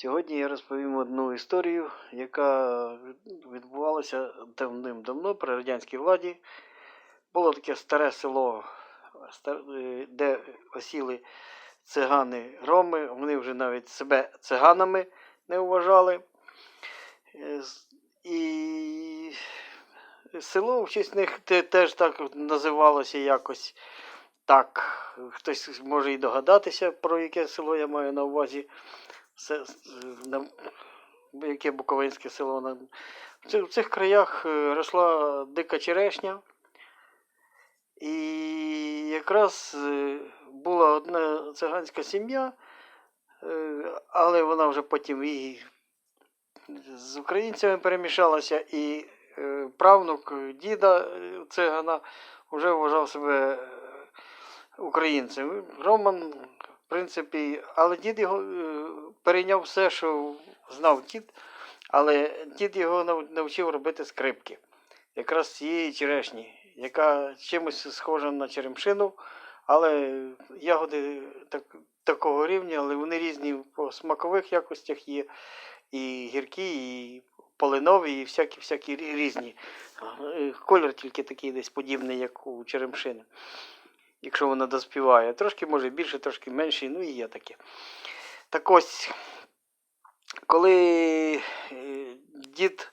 Сьогодні я розповім одну історію, яка відбувалася давним-давно при радянській владі. Було таке старе село, е, де осіли цигани роми. Вони вже навіть себе циганами не вважали. Е, І село в честь них теж так називалося якось так. Хтось може і догадатися, про яке село я маю на увазі. На, яке Буковинське село. В, цих, краях е, росла дика черешня. І якраз е, була одна циганська сім'я, е, але вона вже потім і з українцями перемішалася, і е, правнук діда е, цигана вже вважав себе е, українцем. Роман, принципі, але дід його е, перейняв все, що знав дід, але дід його нав- навчив робити скрипки. Якраз цієї черешні, яка чимось схожа на черемшину, але ягоди так, такого рівня, але вони різні по смакових якостях є. І гіркі, і полинові, і всякі, всякі різні. Е, Колір тільки такий десь подібний, як у черемшини якщо вона доспіває. Трошки може більше, трошки менше, ну і є таке. Так ось, коли е, дід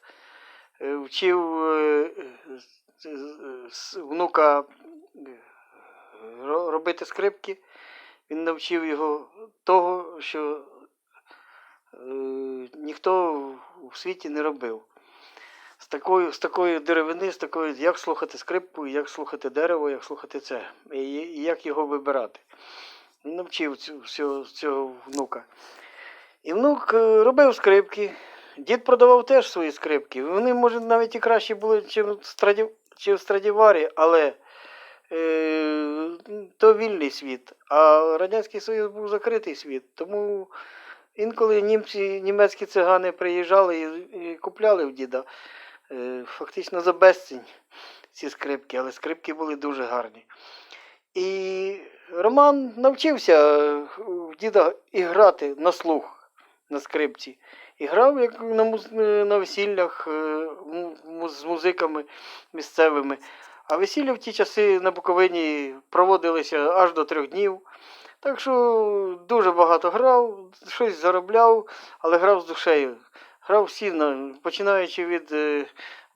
е, вчив е, внука робити скрипки, він навчив його того, що ніхто в світі не робив. З такої, з такої деревини, з такої, як слухати скрипку, як слухати дерево, як слухати це, і, і як його вибирати. Він навчив цю, всього, цього внука. І внук е, робив скрипки. Дід продавав теж свої скрипки. Вони, може, навіть і кращі були, чи в Страдіварі, але е, то вільний світ. А Радянський Союз був закритий світ. Тому інколи німці, німецькі цигани приїжджали і, і купляли в діда фактично за безцінь ці скрипки, але скрипки були дуже гарні. І Роман навчився е, в діда і грати на слух на скрипці. І грав як на, муз- е, на весіллях е, з музиками місцевими. А весілля в ті часи на Буковині проводилися аж до трьох днів. Так що дуже багато грав, щось заробляв, але грав з душею. Грав всі, починаючи від е,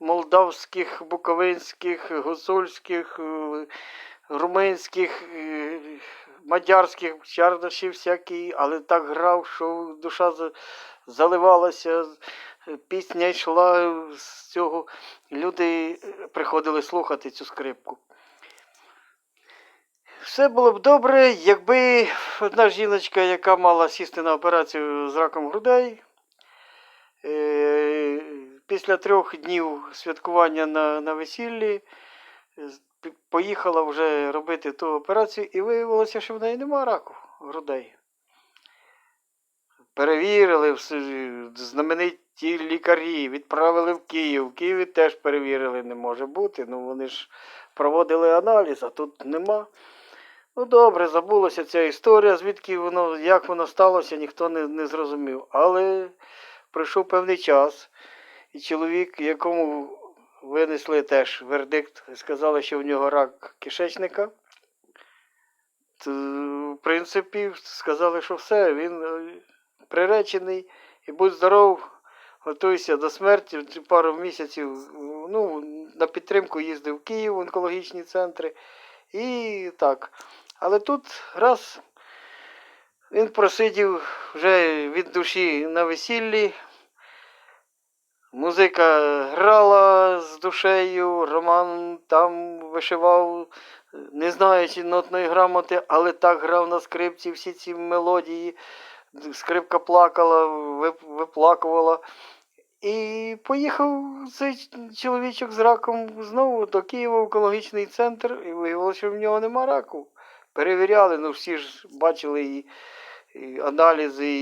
молдавських, буковинських, гуцульських, е, румунських, е, мадярських чардашів всякі, але так грав, що душа заливалася, пісня йшла з цього. Люди приходили слухати цю скрипку. Все було б добре, якби одна жіночка, яка мала сісти на операцію з раком грудей, після трьох днів святкування на, на весіллі поїхала вже робити ту операцію, і виявилося, що в неї нема раку грудей. Перевірили знамениті лікарі, відправили в Київ. В Києві теж перевірили, не може бути. Ну вони ж проводили аналіз, а тут нема. Ну добре, забулася ця історія, звідки воно, як воно сталося, ніхто не, не зрозумів. Але пройшов певний час, і чоловік, якому винесли теж вердикт, сказали, що в нього рак кишечника. То, в принципі, сказали, що все, він е, приречений і будь здоров, готуйся до смерті. Пару місяців ну, на підтримку їздив в Київ онкологічні центри. І так. Але тут раз він просидів вже від душі на весіллі. Музика грала з душею, Роман там вишивав, не знаючи нотної грамоти, але так грав на скрипці всі ці мелодії. Скрипка плакала, виплакувала. І поїхав цей чоловічок з раком знову до Києва в онкологічний центр, і виявилося, що в нього нема раку. Перевіряли, ну всі ж бачили і, і аналізи,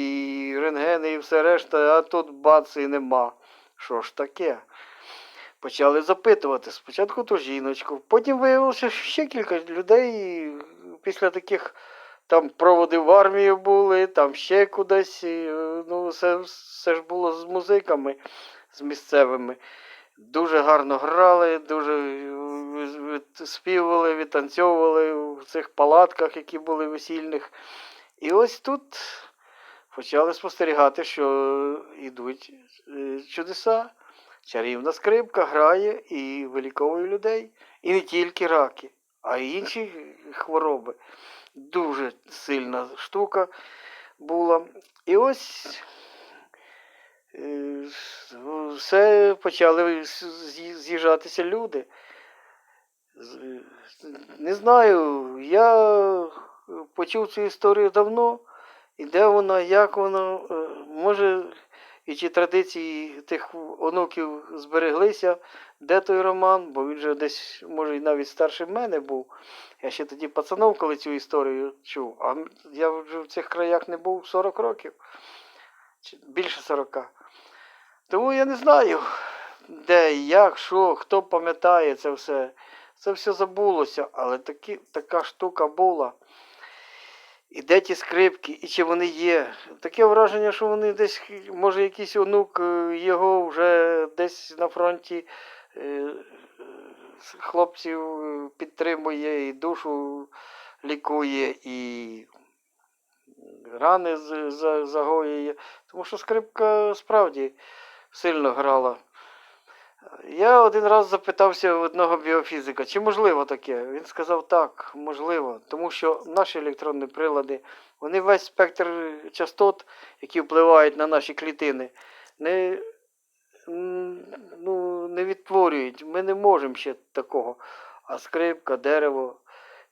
і рентгени, і все решта, а тут бац і нема. Що ж таке? Почали запитувати. Спочатку ту жіночку, потім виявилося що ще кілька людей після таких там проводи в армію були, там ще кудись. Ну, все, все ж було з музиками, з місцевими. Дуже гарно грали, дуже е, співали, відтанцьовували в цих палатках, які були весільних. І ось тут почали спостерігати, що йдуть е, чудеса. Чарівна скрипка грає і виліковує людей. І не тільки раки, а й інші хвороби. Дуже сильна штука була. І ось е, все почали з'їжджатися люди. Не знаю, я почув цю історію давно, і де вона, як вона, е, може, і чи традиції тих онуків збереглися, де той роман, бо він же десь, може, і навіть старший мене був. Я ще тоді пацаном, коли цю історію чув, а я вже в цих краях не був 40 років, більше 40. Тому я не знаю, де, як, що, хто пам'ятає це все. Це все забулося, але такі, така штука була. І де ті скрипки, і чи вони є. Таке враження, що вони десь, може, якийсь онук е, його вже десь на фронті е, хлопців е, підтримує, і душу лікує, і рани загоює. Тому що скрипка справді сильно грала. Я один раз запитався у одного біофізика, чи можливо таке. Він сказав так, можливо, тому що наші електронні прилади, вони весь спектр частот, які впливають на наші клітини, не, ну, не відтворюють. Ми не можемо ще такого. А скрипка, дерево,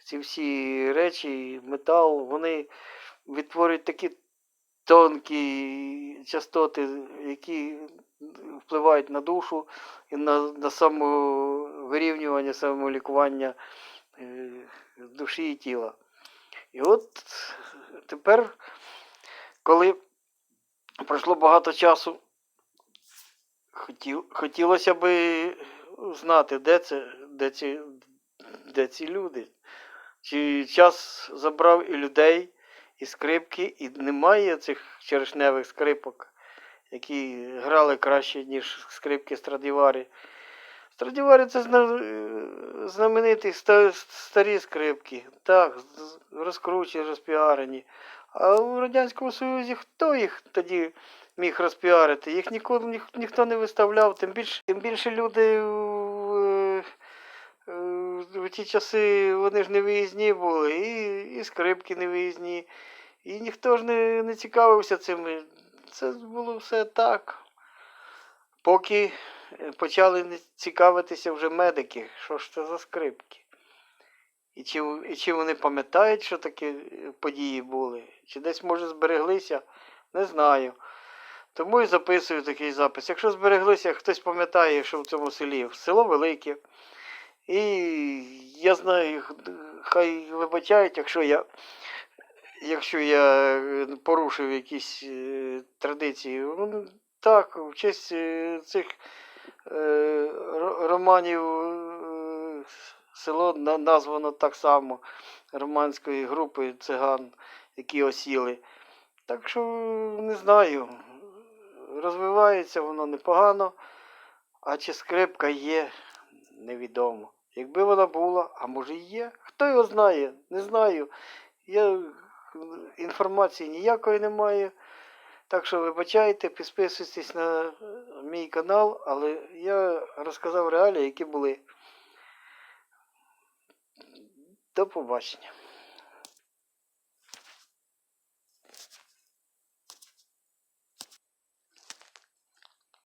ці всі речі, метал, вони відтворюють такі тонкі частоти, які впливають на душу і на, на самовирівнювання, самолікування е, душі і тіла. І от тепер, коли пройшло багато часу, хотів, хотілося би знати, де це, де ці, де ці люди. Чи час забрав і людей, і скрипки, і немає цих черешневих скрипок, які грали краще, ніж скрипки Страдіварі. Страдіварі це е, знамениті старі скрипки, так, розкручені, розпіарені. А у Радянському Союзі хто їх тоді міг розпіарити? Їх ніколи ніх, ніхто не виставляв, тим більше, тим більше люди ті часи вони ж не виїзні були, і, і скрипки не виїзні. І ніхто ж не, не цікавився цим. Це було все так. Поки е, почали цікавитися вже медики, що ж це за скрипки. І чи, і чи вони пам'ятають, що такі е, події були, чи десь, може, збереглися, не знаю. Тому і записую такий запис. Якщо збереглися, хтось пам'ятає, що в цьому селі село велике. І я знаю, хай вибачають, якщо я, якщо я е, порушив якісь е, традиції. Ну, так, в честь е, цих романів село названо так само романської групи циган, які осіли. Так що не знаю. Розвивається воно непогано, а чи скрипка є, невідомо. Якби вона була, а може і є, хто його знає, не знаю. Я інформації ніякої немає. Так що вибачайте, підписуйтесь на мій канал, але я розказав реалії, які були. До побачення.